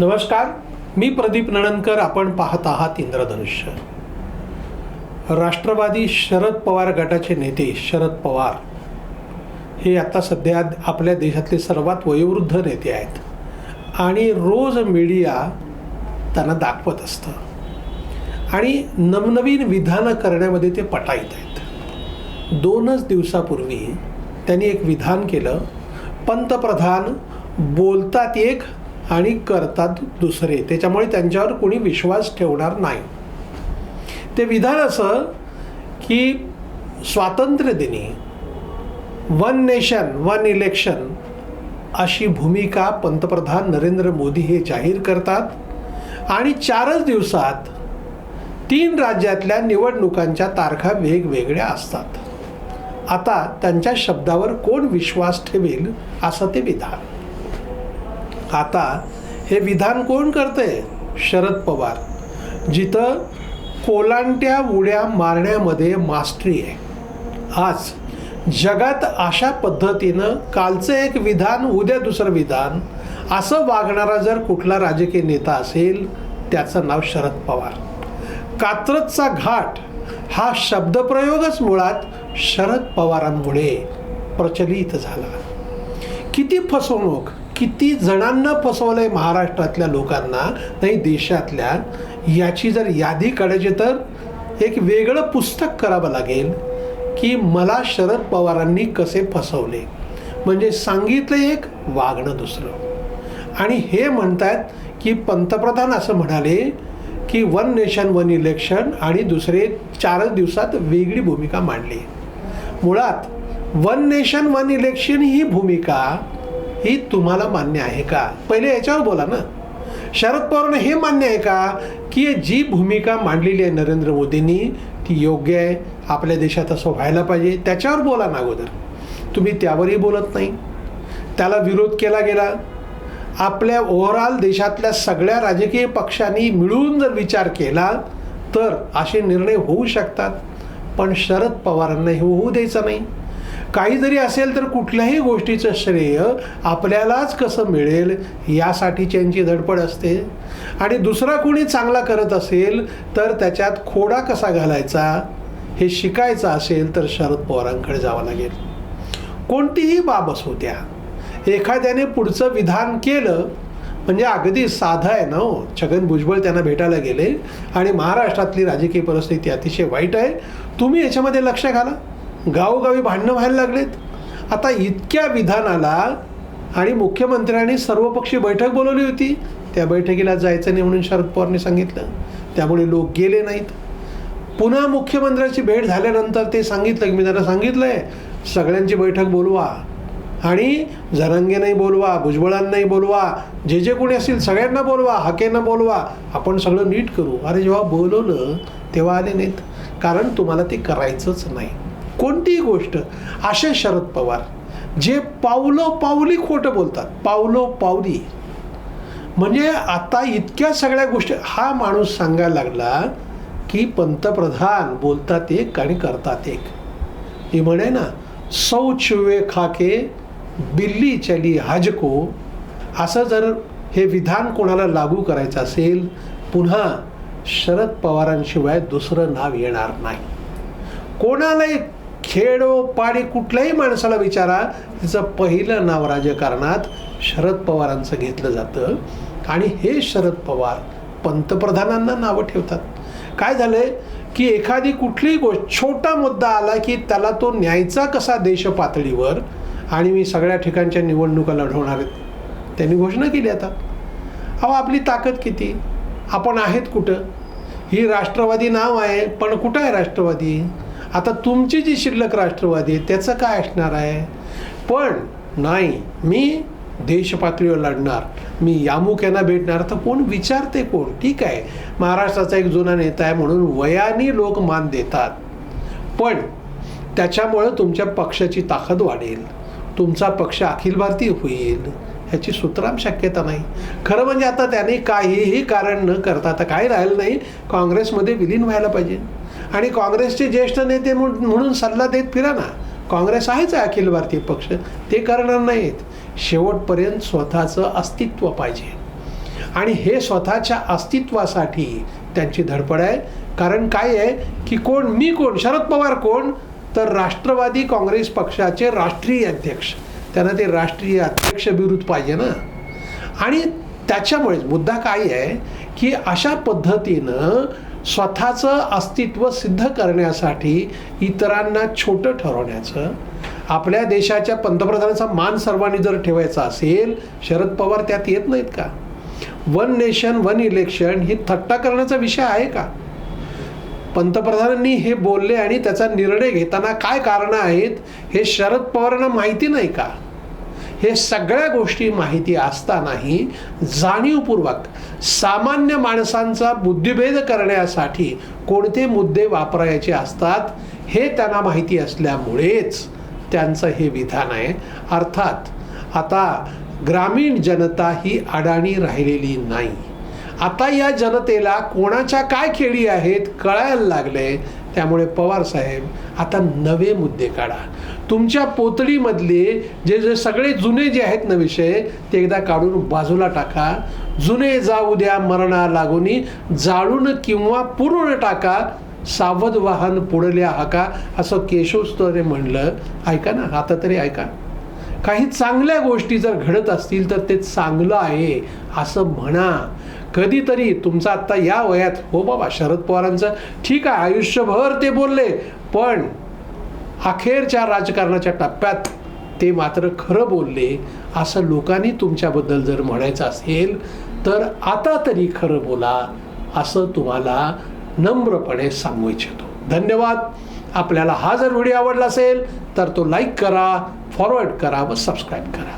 नमस्कार मी प्रदीप नणनकर आपण पाहत आहात इंद्रधनुष्य. राष्ट्रवादी शरद पवार गटाचे नेते शरद पवार हे आता सध्या आपल्या देशातले सर्वात वयोवृद्ध नेते आहेत. आणि रोज मीडिया त्यांना दाखवत असतं. आणि नवनवीन विधानं करण्यामध्ये ते पटाईत आहेत. दोनच दिवसापूर्वी त्यांनी एक विधान केलं. पंतप्रधान बोलतात एक आणि करतात दुसरे. त्याच्यामुळे त्यांच्यावर कोणी विश्वास ठेवणार नाही. ते विधान असं की स्वातंत्र्यदिनी वन नेशन वन इलेक्शन अशी भूमिका पंतप्रधान नरेंद्र मोदी हे जाहीर करतात. आणि चारच दिवसात तीन राज्यातल्या निवडणुकांच्या तारखा वेगवेगळ्या असतात. आता त्यांच्या शब्दावर कोण विश्वास ठेवेल असं ते विधान. आता हे विधान कोण करते शरद पवार. जिथं कोलांट्या उड्या मारण्यामध्ये मास्टरी आहे. आज जगात अशा पद्धतीनं कालचं एक विधान उद्या दुसरं विधान असं वागणारा जर कुठला राजकीय नेता असेल त्याचं नाव शरद पवार. कात्रजचा घाट हा शब्दप्रयोगच मुळात शरद पवारांमुळे प्रचलित झाला. किती फसवणूक किती जणांना फसवलं आहे महाराष्ट्रातल्या लोकांना नाही देशातल्या याची जर यादी काढायची तर एक वेगळं पुस्तक करावं लागेल की मला शरद पवारांनी कसे फसवले. म्हणजे सांगितलं एक वागणं दुसरं. आणि हे म्हणतात की पंतप्रधान असं म्हणाले की वन नेशन वन इलेक्शन आणि दुसरे चारच दिवसात वेगळी भूमिका मांडली. मुळात वन नेशन वन इलेक्शन ही भूमिका ही तुम्हाला मान्य आहे का? पहिले याच्यावर बोला ना. शरद पवारने हे मान्य आहे का की जी भूमिका मांडलेली आहे नरेंद्र मोदींनी ती योग्य आहे आपल्या देशात असं व्हायला पाहिजे त्याच्यावर बोला ना अगोदर. तुम्ही त्यावरही बोलत नाही. त्याला विरोध केला गेला. आपल्या ओव्हरऑल देशातल्या सगळ्या राजकीय पक्षांनी मिळून जर विचार केला तर असे निर्णय होऊ शकतात. पण शरद पवारांना हे होऊ द्यायचं नाही. काही जरी असेल तर कुठल्याही गोष्टीचं श्रेय आपल्यालाच कसं मिळेल यासाठी त्यांची धडपड असते. आणि दुसरा कोणी चांगला करत असेल तर त्याच्यात खोडा कसा घालायचा हे शिकायचं असेल तर शरद पवारांकडे जावं लागेल. कोणतीही बाब असू द्या. एखाद्याने पुढचं विधान केलं म्हणजे अगदी साधं आहे ना हो छगन भुजबळ त्यांना भेटायला गेले आणि महाराष्ट्रातली राजकीय परिस्थिती अतिशय वाईट आहे. तुम्ही याच्यामध्ये लक्ष घाला. गावोगावी भांडणं व्हायला लागलेत. आता इतक्या विधानाला आणि मुख्यमंत्र्यांनी सर्वपक्षीय बैठक बोलवली होती. त्या बैठकीला जायचं नाही म्हणून शरद पवारने सांगितलं. त्यामुळे लोक गेले नाहीत. पुन्हा मुख्यमंत्र्याची भेट झाल्यानंतर ते सांगितलं की मी त्यांना सांगितलं आहे सगळ्यांची बैठक बोलवा. आणि जरंगेनाही बोलवा भुजबळांनाही बोलवा जे जे कोणी असतील सगळ्यांना बोलवा हाकेंना बोलवा आपण सगळं नीट करू. अरे जेव्हा बोलवलं तेव्हा आले नाहीत. कारण तुम्हाला ते करायचंच नाही. कोणतीही गोष्ट असे शरद पवार जे पावलो पावली खोटं बोलतात. पावलो पावली. म्हणजे आता इतक्या सगळ्या गोष्टी हा माणूस सांगायला लागला की पंतप्रधान बोलतात एक आणि करतात एक. ही म्हणे ना सौ चुवे खाके बिल्ली चली हजको. असं जर हे विधान कोणाला लागू करायचं असेल पुन्हा शरद पवारांशिवाय दुसरं नाव येणार नाही. कोणालाही खेडोपाडी कुठल्याही माणसाला विचारा तिचं पहिलं नाव राजकारणात शरद पवारांचं घेतलं जातं. आणि हे शरद पवार पंतप्रधानांना नावं ठेवतात. काय झालंय? की एखादी कुठलीही गोष्ट छोटा मुद्दा आला की त्याला तो न्यायचा कसा देश पातळीवर? आणि मी सगळ्या ठिकाणच्या निवडणुका लढवणार आहेत. त्यांनी घोषणा केली आता. अहो आपली ताकद किती? आपण आहेत कुठं? ही राष्ट्रवादी नाव आहे पण कुठं आहे राष्ट्रवादी? आता तुमची जी शिल्लक राष्ट्रवादी आहे त्याचं काय असणार आहे? पण नाही मी देशपातळीवर लढणार. मी यामुक यांना भेटणार. तर कोण विचारते कोण? ठीक आहे. महाराष्ट्राचा एक जुना नेता आहे म्हणून वयाने लोक मान देतात. पण त्याच्यामुळं तुमच्या पक्षाची ताकद वाढेल. तुमचा पक्ष अखिल भारतीय होईल. ह्याची सुतराम शक्यता नाही. खरं म्हणजे आता त्याने काहीही कारण न करता आता काही राहिलं नाही काँग्रेसमध्ये विलीन व्हायला पाहिजे. आणि काँग्रेसचे ज्येष्ठ नेते म्हणून म्हणून सल्ला देत फिरा ना. काँग्रेस आहेच आहे अखिल भारतीय पक्ष. ते करणार नाहीत. शेवटपर्यंत स्वतःचं अस्तित्व पाहिजे. आणि हे स्वतःच्या अस्तित्वासाठी त्यांची धडपड आहे. कारण काय आहे की कोण मी कोण शरद पवार कोण? तर राष्ट्रवादी काँग्रेस पक्षाचे राष्ट्रीय अध्यक्ष. त्यांना ते राष्ट्रीय अध्यक्ष विरुद्ध पाहिजे ना. आणि त्याच्यामुळेच मुद्दा काय आहे की अशा पद्धतीनं स्वतःचं अस्तित्व सिद्ध करण्यासाठी इतरांना छोटं ठरवण्याचं आपल्या देशाच्या पंतप्रधानाचा मान सर्वांनी जर ठेवायचा असेल शरद पवार त्यात येत नाहीत का? वन नेशन वन इलेक्शन ही थट्टा करण्याचा विषय आहे का? पंतप्रधानांनी हे बोलले आणि त्याचा निर्णय घेताना काय कारणं आहेत हे शरद पवारांना माहिती नाही का? हे सगळ्या गोष्टी माहिती असतानाही जाणीवपूर्वक सामान्य माणसांचा बुद्धिभेद करण्यासाठी कोणते मुद्दे वापरायचे असतात हे त्यांना माहिती असल्यामुळेच त्यांचं हे विधान आहे. अर्थात आता ग्रामीण जनता ही अडाणी राहिलेली नाही. आता या जनतेला कोणाच्या काय खेळी आहेत कळायला लागले. त्यामुळे पवार साहेब आता नवे मुद्दे काढा. तुमच्या पोतडीमधले जे जे सगळे जुने जे आहेत ना विषय ते एकदा काढून बाजूला टाका. जुने जाऊ द्या मरणा लागूनी जाळून किंवा पुरून टाका. सावध वाहन पुढल्या हाका असं केशवस्तरे म्हणलं. ऐका ना आता तरी ऐका. काही चांगल्या गोष्टी जर घडत असतील तर ते चांगलं आहे असं म्हणा. कधीतरी तुमचा आत्ता या वयात हो बाबा शरद पवारांचं ठीक आहे आयुष्यभर ते बोलले पण अखेरच्या राजकारणाच्या टप्प्यात ते मात्र खरं बोलले असं लोकांनी तुमच्याबद्दल जर म्हणायचं असेल तर आता तरी खरं बोला असं तुम्हाला नम्रपणे सांगू इच्छितो. धन्यवाद. आपल्याला हा जर व्हिडिओ आवडला असेल तर तो लाईक करा फॉरवर्ड करा व सबस्क्राईब करा.